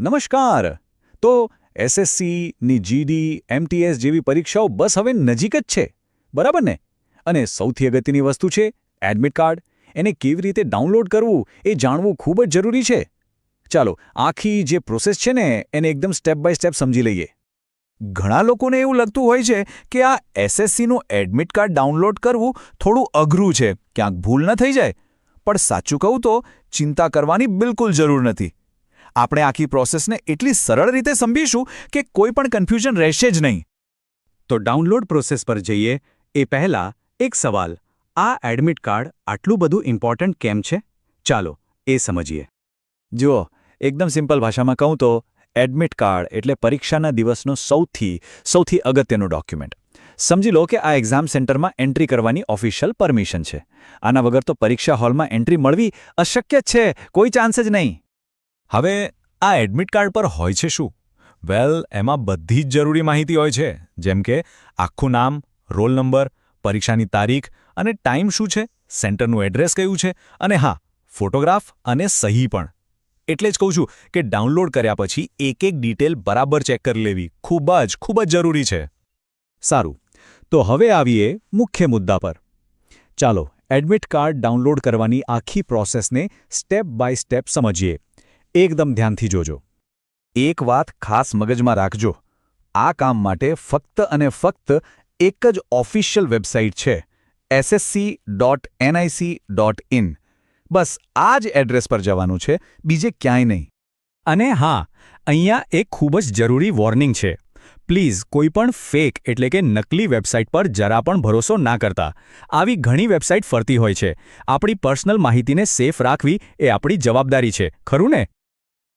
નમસ્કાર. તો એસએસસી ની જીડી એમટીએસ જેવી પરીક્ષાઓ બસ હવે નજીક જ છે. બરાબર ને? અને સૌથી અગત્યની વસ્તુ છે એડમિટ કાર્ડ એને કેવી રીતે ડાઉનલોડ કરવું એ જાણવું ખૂબ જ જરૂરી છે. ચાલો, આખી જે પ્રોસેસ છે ને, એને એકદમ સ્ટેપ બાય સ્ટેપ સમજી લઈએ. ઘણા લોકોને એવું લાગતું હોય છે કે આ એસએસસીનું એડમિટ કાર્ડ ડાઉનલોડ કરવું થોડું અઘરું છે, ક્યાંક ભૂલ ન થઈ જાય. પણ સાચું કહું તો ચિંતા કરવાની બિલકુલ જરૂર નથી. આપણે આખી પ્રોસેસને એટલી સરળ રીતે સમજીશું કે કોઈ પણ કન્ફ્યુઝન રહેશે જ નહીં. તો ડાઉનલોડ પ્રોસેસ પર જઈએ, એ પહેલા એક સવાલ, આ એડમિટ કાર્ડ આટલું બધું ઇમ્પોર્ટન્ટ કેમ છે? ચાલો, એ સમજીએ. જુઓ, એકદમ સિમ્પલ ભાષામાં કહું તો એડમિટ કાર્ડ એટલે પરીક્ષાના દિવસનો સૌથી સૌથી અગત્યનું ડોક્યુમેન્ટ સમજી લો કે આ એક્ઝામ સેન્ટરમાં એન્ટ્રી કરવાની ઓફિશિયલ પરમિશન છે. આના વગર તો પરીક્ષા હોલમાં એન્ટ્રી મળવી અશક્ય છે, કોઈ ચાન્સ જ નહીં. હવે આ એડમિટ કાર્ડ પર હોય છે શું? વેલ, એમાં બધી જ જરૂરી માહિતી હોય છે, જેમ કે આખું નામ, રોલ નંબર, પરીક્ષાની તારીખ અને ટાઈમ શું છે, સેન્ટરનું એડ્રેસ કયું છે અને હા, ફોટોગ્રાફ અને સહી પણ. એટલે જ કહું છું કે ડાઉનલોડ કર્યા પછી એક એક ડિટેલ બરાબર ચેક કરી લેવી ખૂબ જ ખૂબ જ જરૂરી છે. સારું, તો હવે આવીએ મુખ્ય મુદ્દા પર. ચાલો, એડમિટ કાર્ડ ડાઉનલોડ કરવાની આખી પ્રોસેસને સ્ટેપ બાય સ્ટેપ સમજીએ. એકદમ ધ્યાનથી જોજો. એક વાત ખાસ મગજમાં રાખજો. આ કામ માટે ફક્ત અને ફક્ત એક જ ઓફિશિયલ વેબસાઇટ છે SSC dot NIC dot in. બસ આ જ એડ્રેસ પર જવાનું છે, બીજે ક્યાંય નહીં. અને હા, અહીંયા એક ખૂબ જ જરૂરી વોર્નિંગ છે. પ્લીઝ, કોઈ પણ ફેક એટલે કે નકલી વેબસાઇટ પર જરા પણ ભરોસો ના કરતા. આવી ઘણી વેબસાઇટ ફરતી હોય છે. આપણી પર્સનલ માહિતીને સેફ રાખવી એ આપણી જવાબદારી છે, ખરું ને?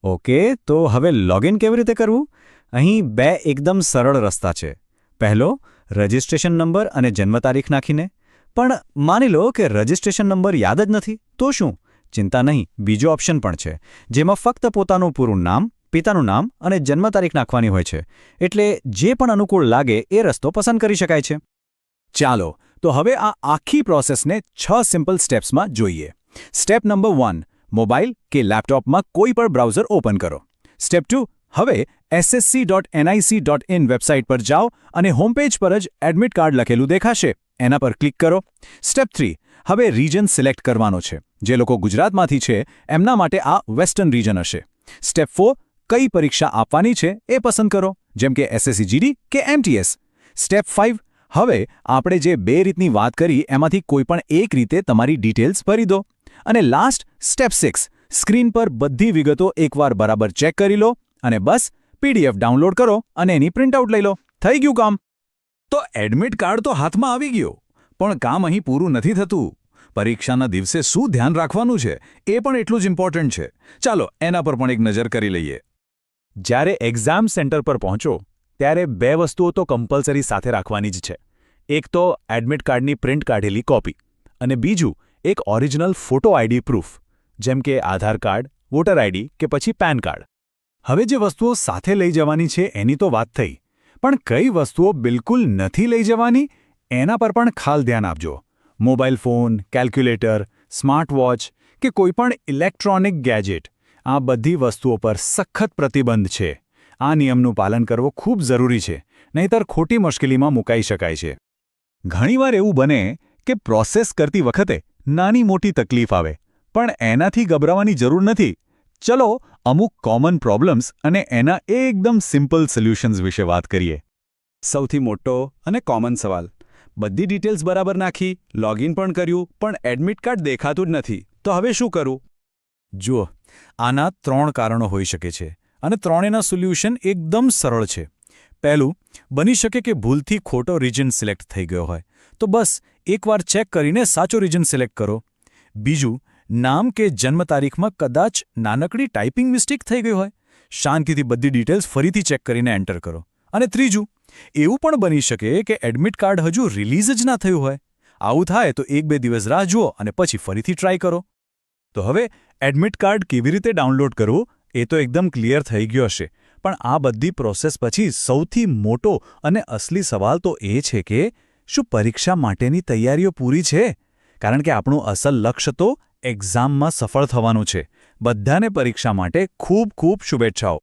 ઓકે, તો હવે લોગિન કેવી રીતે કરવું? અહીં બે એકદમ સરળ રસ્તા છે. પહેલો, રજિસ્ટ્રેશન નંબર અને જન્મ તારીખ નાખીને. પણ માની લો કે રજિસ્ટ્રેશન નંબર યાદ જ નથી, તો શું? ચિંતા નહીં, બીજો ઓપ્શન પણ છે, જેમાં ફક્ત પોતાનું પૂરું નામ, પિતાનું નામ અને જન્મ તારીખ નાખવાની હોય છે. એટલે જે પણ અનુકૂળ લાગે એ રસ્તો પસંદ કરી શકાય છે. ચાલો, તો હવે આ આખી પ્રોસેસને છ સિમ્પલ સ્ટેપ્સમાં જોઈએ. સ્ટેપ નંબર વન મોબાઈલ કે લેપટોપમાં કોઈ પણ બ્રાઉઝર ઓપન કરો. સ્ટેપ ટુ, હવે SSC dot NIC dot in website પર જાઓ અને હોમપેજ પર જ એડમિટ કાર્ડ લખેલું દેખાશે. એના પર ક્લિક કરો. સ્ટેપ થ્રી, હવે રીજન સિલેક્ટ કરવાનો છે. જે લોકો ગુજરાતમાંથી છે, એમના માટે આ વેસ્ટર્ન રીજન હશે. સ્ટેપ ફોર, કઈ પરીક્ષા આપવાની છે એ પસંદ કરો, જેમ કે એસએસસી જીડી કે એમટીએસ સ્ટેપ ફાઇવ, હવે આપણે જે બે રીતની વાત કરી એમાંથી કોઈપણ એક રીતે તમારી ડિટેલ્સ ભરી દો. અને લાસ્ટ સ્ટેપ સિક્સ સ્ક્રીન પર બધી વિગતો એકવાર બરાબર ચેક કરી લો અને બસ પીડીએફ ડાઉનલોડ કરો અને એની પ્રિન્ટઆઉટ લઈ લો. થઈ ગયું કામ? તો એડમિટ કાર્ડ તો હાથમાં આવી ગયો. પણ કામ અહીં પૂરું નથી થતું. પરીક્ષાના દિવસે શું ધ્યાન રાખવાનું છે? એ પણ એટલું જ ઇમ્પોર્ટન્ટ છે. ચાલો એના પર પણ એક નજર કરી લઈએ. જ્યારે એક્ઝામ સેન્ટર પર પહોંચો, ત્યારે બે વસ્તુઓ તો કમ્પલસરી સાથે રાખવાની જ છે. એક તો એડમિટ કાર્ડની પ્રિન્ટ કાઢેલી કોપી અને બીજું એક ઓરિજિનલ ફોટો આઈડી પ્રૂફ, જેમ કે આધાર કાર્ડ, વોટર આઈડી કે પછી પેન કાર્ડ. હવે જે વસ્તુઓ સાથે લઈ જવાની છે એની તો વાત થઈ, પણ કઈ વસ્તુઓ બિલકુલ નથી લઈ જવાની એના પર પણ ખાલ ધ્યાન આપજો. Mobile phone, calculator, smart watch કે કોઈપણ ઇલેક્ટ્રોનિક ગેજેટ, આ બધી વસ્તુઓ પર સખત પ્રતિબંધ છે. આ નિયમનું પાલન કરવું ખૂબ જરૂરી છે, નહીંતર ખોટી મુશ્કેલીમાં મુકાઈ શકાય છે. ઘણીવાર એવું બને કે પ્રોસેસ કરતી વખતે નાની મોટી તકલીફ આવે. પણ એનાથી ગભરાવાની જરૂર નથી. ચલો અમુક કોમન પ્રોબ્લેમ્સ અને એના એકદમ સિમ્પલ સોલ્યુશન્સ વિશે વાત કરીએ. સૌથી મોટો અને કોમન સવાલ. બધી ડિટેલ્સ બરાબર નાખી લોગિન પણ કર્યું પણ એડમિટ કાર્ડ દેખાતું જ નથી. તો હવે શું કરું? જુઓ આના ત્રણ કારણો હોઈ શકે છે અને ત્રણેયના સોલ્યુશન એકદમ સરળ છે. પહેલું બની શકે કે ભૂલથી ખોટો રિજન સિલેક્ટ થઈ ગયો હોય. તો બસ એકવાર ચેક કરીને સાચો રિજન સિલેક્ટ કરો. બીજું, નામ કે જન્મ તારીખમાં કદાચ નાનકડી ટાઈપિંગ મિસ્ટેક થઈ ગઈ હોય. શાંતિથી બધી ડિટેલ્સ ફરીથી ચેક કરીને એન્ટર કરો. અને ત્રીજું, એવું પણ બની શકે કે એડમિટ કાર્ડ હજુ રિલીઝ જ ના થયું હોય. આવું થાય તો એક બે દિવસ રાહ જુઓ અને પછી ફરીથી ટ્રાય કરો. તો હવે, એડમિટ કાર્ડ કેવી રીતે ડાઉનલોડ કરવું એ તો એકદમ ક્લિયર થઈ ગયો હશે. પણ આ બધી પ્રોસેસ પછી સૌથી મોટો અને અસલી સવાલ તો એ છે કે શું પરીક્ષા માટેની તૈયારીઓ પૂરી છે? કારણ કે આપણું અસલ લક્ષ્ય તો એક્ઝામમાં સફળ થવાનું છે. બધાને પરીક્ષા માટે ખૂબ ખૂબ શુભેચ્છાઓ.